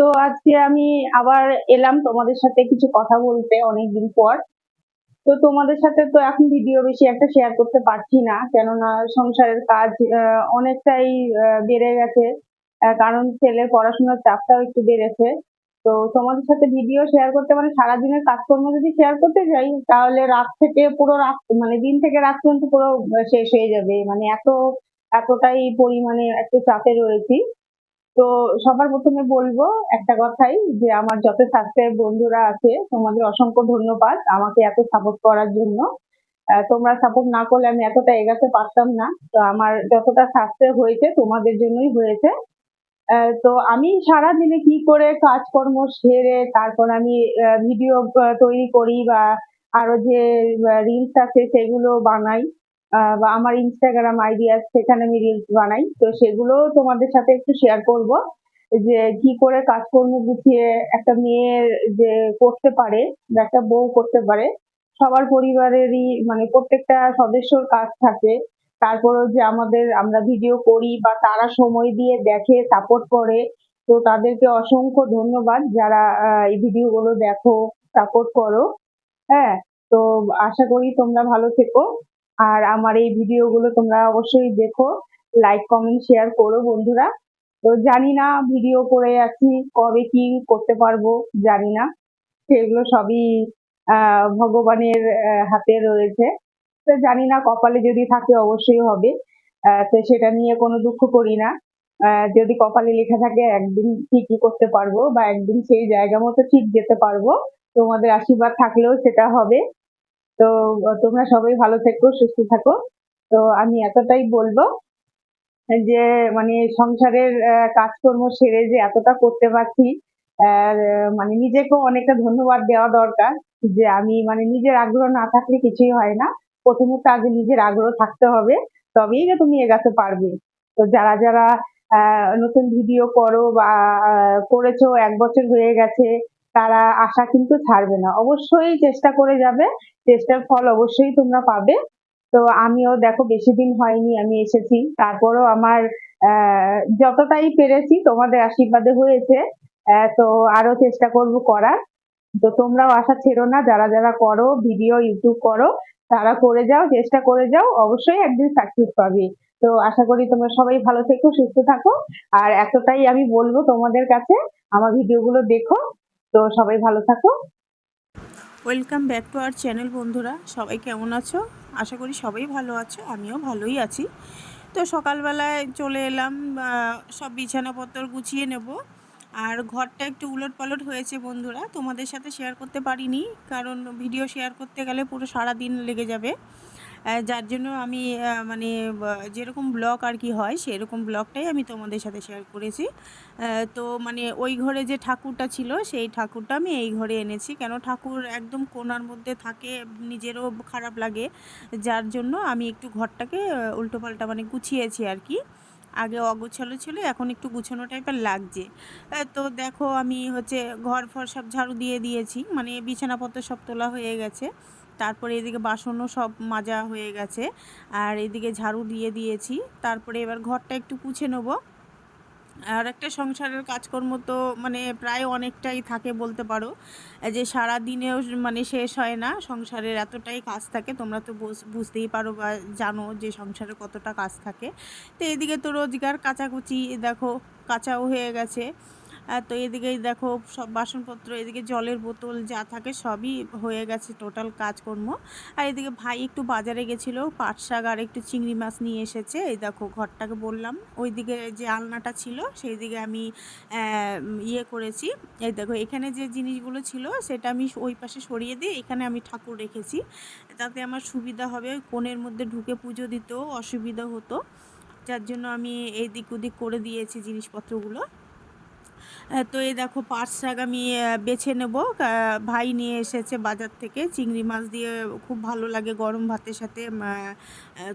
তো আজকে আমি আবার এলাম তোমাদের সাথে কিছু কথা বলতে অনেকদিন পর। তো তোমাদের সাথে তো এখন ভিডিও বেশি একটা শেয়ার করতে পারছি না, কেননা সংসারের কাজ অনেকটাই বেড়ে গেছে। কারণ ছেলের পড়াশোনার চাপটাও একটু বেড়েছে। তো তোমাদের সাথে ভিডিও শেয়ার করতে মানে সারাদিনের কাজকর্ম যদি শেয়ার করতে যাই, তাহলে রাত থেকে পুরো রাত মানে দিন থেকে রাত পর্যন্ত পুরো শেষ হয়ে যাবে। মানে এত, এতটাই পরিমাণে একটু চাপে রয়েছি। তো সবার প্রথমে বলব একটা কথাই যে আমার যত সাবস্ক্রাইব বন্ধুরা আছে, তোমাদের অসংখ্য ধন্যবাদ আমাকে এত সাপোর্ট করার জন্য। তোমরা সাপোর্ট না করলে আমি এতটা এগাতে পারতাম না। তো আমার যতটা সাবস্ক্রাইব হয়েছে তোমাদের জন্যই হয়েছে। তো আমি সারা দিনে কি করে কাজকর্ম সেরে তারপর আমি ভিডিও তৈরি করি বা আরও যে রিলস আছে সেগুলো বানাই। বা আমার ইনস্টাগ্রাম আইডি আছে, সেখানে আমি রিলস বানাই। তো সেগুলো তোমাদের সাথে একটু শেয়ার করব। যে কি করে কাজকর্ম গুছিয়ে একটা মেয়ের যে করতে পারে, বা একটা বউ করতে পারে, সবার পরিবারেরই মানে প্রত্যেকটা সদস্যর কাজ থাকে। তারপরেও যে আমাদের, আমরা ভিডিও করি বা তারা সময় দিয়ে দেখে সাপোর্ট করে। তো তাদেরকে অসংখ্য ধন্যবাদ যারা এই ভিডিওগুলো দেখো সাপোর্ট করো। হ্যাঁ তো আশা করি তোমরা ভালো থেকো। আর আমার এই ভিডিওগুলো তোমরা অবশ্যই দেখো লাইক কমেন্ট শেয়ার করো বন্ধুরা। তো জানি না ভিডিও করে আছি, কবে কি করতে পারব জানি না। সেগুলো সবই ভগবানের হাতে রয়েছে। তো জানি না কপালে যদি থাকে অবশ্যই হবে। তো সেটা নিয়ে কোনো দুঃখ করি না। যদি কপালে লেখা থাকে, একদিন ঠিকই করতে পারব বা একদিন সেই জায়গা মতো ঠিক যেতে পারব। তোমাদের আশীর্বাদ থাকলেও সেটা হবে। তো, তোমরা সবাই ভালো থেকো, সুস্থ থাকো। তো আমি এতটাই বলব যে মানে সংসারের কাজকর্ম সেরে যে এতটা করতে পারছি মানে নিজেকেও অনেকটা ধন্যবাদ দেওয়া দরকার যে আমি মানে নিজের আগ্রহ না থাকলে কিছুই হয় না। প্রথমত আগে নিজের আগ্রহ থাকতে হবে, তবেই না তুমি এগাতে পারবে। তো যারা যারা নতুন ভিডিও করো বা করেছ, এক বছর হয়ে গেছে তারা আশা কিন্তু ছাড়বে না। অবশ্যই চেষ্টা করে যাবে। চেষ্টার ফল অবশ্যই তোমরা পাবে। তো আমিও দেখো, বেশি দিন হয়নি, আমি এসেছি। তারপরও আমার যতটাই পেরেছি তোমাদের আশীর্বাদে হয়েছে। তো আরও চেষ্টা করব করার। তো তোমরাও আশা ছেড়ো না, যারা যারা করো, ভিডিও, ইউটিউব করো, তারা করে যাও, চেষ্টা করে যাও, অবশ্যই একদিন সাকসেস পাবে। তো আশা করি তোমরা সবাই ভালো থেকো, সুস্থ থাকো। আর এতটাই আমি বলব তোমাদের কাছে, আমার ভিডিওগুলো দেখো। তো সবাই ভালো থাকো। Welcome back to our channel বন্ধুরা। সবাই কেমন আছো? আশা করি সবাই ভালো আছো, আমিও ভালোই আছি। তো সকালবেলায় চলে এলাম সব বিছানাপত্র গুছিয়ে নেব। আর ঘরটা একটু উলট পালট হয়েছে, বন্ধুরা। তোমাদের সাথে শেয়ার করতে পারিনি, কারণ ভিডিও শেয়ার করতে গেলে পুরো সারা দিন লেগে যাবে। যার জন্য আমি মানে যেরকম ব্লগ আর কি হয়, সেরকম ব্লগটাই আমি তোমাদের সাথে শেয়ার করেছি। তো মানে ওই ঘরে যে ঠাকুরটা ছিল, সেই ঠাকুরটা আমি এই ঘরে এনেছি। কেন ঠাকুর একদম কোনার মধ্যে থাকে, নিজেরও খারাপ লাগে। যার জন্য আমি একটু ঘরটাকে উল্টোপাল্টা মানে গুছিয়েছি আর কি। আগে অগোছালো ছিল, এখন একটু গুছানো টাইপের লাগছে। তো দেখো, আমি হচ্ছে ঘর ফর সব ঝাড়ু দিয়ে দিয়েছি। মানে বিছানাপত্র সব তোলা হয়ে গেছে। তারপরে এদিকে বাসনও সব মাজা হয়ে গেছে। আর এদিকে ঝাড়ু দিয়ে দিয়েছি। তারপরে এবার ঘরটা একটু পুছে নেব। আর একটা সংসারের কাজকর্ম তো মানে প্রায় অনেকটাই থাকে বলতে পারো। যে সারা দিনেও মানে শেষ হয় না, সংসারের এতটাই কাজ থাকে। তোমরা তো বুঝতেই পারো বা জানো যে সংসারে কতটা কাজ থাকে। তো এদিকে তো রোজগার, কাচাকুচি, দেখো, কাঁচাও হয়ে গেছে। তো এদিকেই দেখো, সব বাসনপত্র, এদিকে জলের বোতল যা থাকে সবই হয়ে গেছে টোটাল কাজকর্ম। আর এদিকে ভাই একটু বাজারে গেছিল, পাট শাক আর একটু চিংড়ি মাছ নিয়ে এসেছে। এই দেখো, ঘরটাকে বললাম। ওইদিকে যে আলনাটা ছিল সেই দিকে আমি ইয়ে করেছি। এই দেখো, এখানে যে জিনিসগুলো ছিল, সেটা আমি ওই পাশে সরিয়ে দিয়ে এখানে আমি ঠাকুর রেখেছি। তাতে আমার সুবিধা হবে, ওই কোণের মধ্যে ঢুকে পুজো দিতেও অসুবিধা হতো। যার জন্য আমি এই দিক ওদিক করে দিয়েছি জিনিসপত্রগুলো। তো এই দেখো পাট শাক আমি বেছে নেব। ভাই নিয়ে এসেছে বাজার থেকে। চিংড়ি মাছ দিয়ে খুব ভালো লাগে গরম ভাতের সাথে।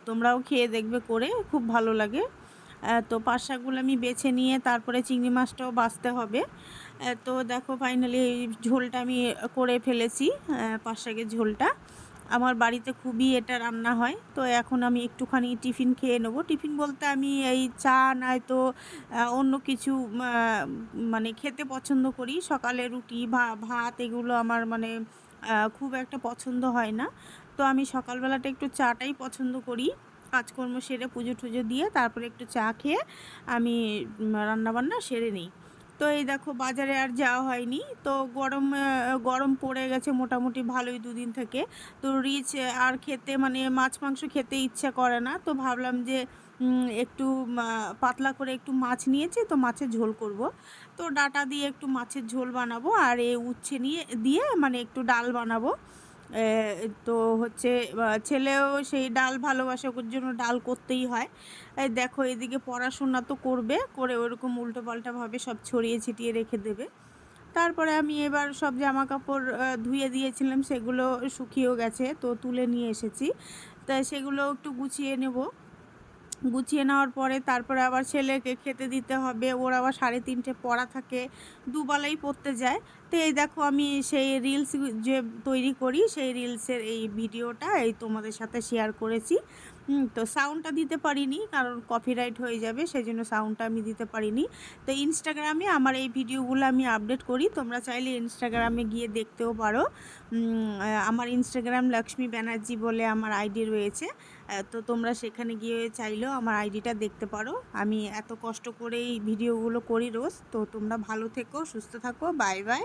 তোমরাও খেয়ে দেখবে করে, খুব ভালো লাগে। তো পাট শাকগুলো আমি বেছে নিয়ে তারপরে চিংড়ি মাছটাও বাঁচতে হবে। তো দেখো ফাইনালি এই ঝোলটা আমি করে ফেলেছি পাট শাকের ঝোলটা। আমার বাড়িতে খুবই এটা রান্না হয়। তো এখন আমি একটুখানি টিফিন খেয়ে নেব। টিফিন বলতে আমি এই চা নয়তো অন্য কিছু মানে খেতে পছন্দ করি। সকালে রুটি, ভা, ভাত এগুলো আমার মানে খুব একটা পছন্দ হয় না। তো আমি সকালবেলাটা একটু চাটাই পছন্দ করি। কাজকর্ম সেরে পুজো টুজো দিয়ে তারপরে একটু চা খেয়ে আমি রান্নাবান্না সেরে নিই। তো এই দেখো বাজারে আর যাওয়া হয়নি। তো গরম গরম পড়ে গেছে মোটামুটি ভালোই দুদিন থেকে। তো রিচ আর খেতে মানে মাছ, মাংস খেতে ইচ্ছা করে না। তো ভাবলাম যে একটু পাতলা করে একটু মাছ নিয়েছি, তো মাছের ঝোল করব। তো ডাটা দিয়ে একটু মাছের ঝোল বানাবো, আর এ উচ্ছে নিয়ে, দিয়ে মানে একটু ডাল বানাবো। তো হচ্ছে ছেলেও সেই ডাল ভালোবাসে ওর জন্য ডাল করতেই হয়। দেখো এদিকে পড়াশোনা তো করবে, করে ওরকম উল্টো পাল্টাভাবে সব ছড়িয়ে ছিটিয়ে রেখে দেবে। তারপরে আমি এবার সব জামা কাপড় ধুয়ে দিয়েছিলাম, সেগুলো শুকিয়েও গেছে, তো তুলে নিয়ে এসেছি। তা সেগুলো একটু গুছিয়ে নেব। গুছিয়ে নেওয়ার পরে তারপরে আবার ছেলেকে খেতে দিতে হবে। ওর আবার সাড়ে তিনটে পড়া থাকে, দুবেলাই পড়তে যায়। তো এই দেখো আমি সেই রিলস যে তৈরি করি, সেই রিলসের এই ভিডিওটা এই তোমাদের সাথে শেয়ার করেছি। হুম, তো সাউন্ডটা দিতে পারিনি কারণ কপিরাইট হয়ে যাবে সেই জন্য সাউন্ডটা আমি দিতে পারিনি। তো ইনস্টাগ্রামে আমার এই ভিডিওগুলো আমি আপডেট করি তোমরা চাইলে ইনস্টাগ্রামে গিয়ে দেখতেও পারো। আমার ইনস্টাগ্রাম লক্ষ্মী ব্যানার্জি বলে আমার আইডি রয়েছে। তো তোমরা সেখানে গিয়ে চাইলেও আমার আইডিটা দেখতে পারো। আমি এত কষ্ট করেই ভিডিওগুলো করি রোজ তো তোমরা ভালো থেকো সুস্থ থাকো বাই বাই